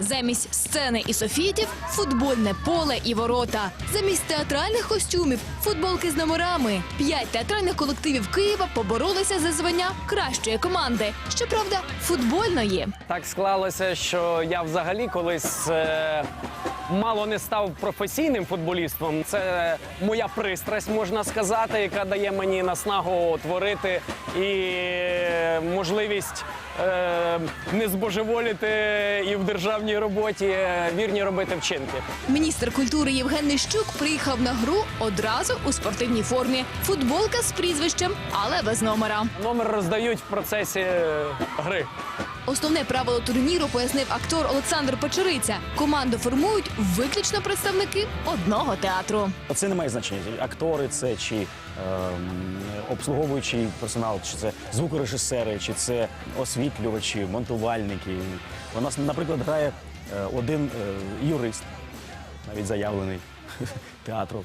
Замість сцени і софітів футбольне поле і ворота. Замість театральних костюмів футболки з номерами. П'ять театральних колективів Києва поборолися за звання кращої команди. Щоправда, футбольної. Так склалося, що я взагалі колись е, мало не став професійним футболістом. Це моя пристрасть, можна сказати, яка дає мені наснагу творити і е, можливість е, не збожеволіти і в державній роботі е, вірні робити вчинки. Міністр культури Євген Нищук приїхав на гру одразу у спортивній формі. Футболка з прізвищем, але без номера. Номер роздають в процесі е, гри. Основне правило турніру пояснив актор Олександр Печериця. Команду формують виключно представники одного театру. Це не має значення. Актори це чи ем, обслуговуючий персонал, чи це звукорежисери, чи це освітлювачі, монтувальники. У нас, наприклад, грає е, один е, юрист, навіть заявлений театру.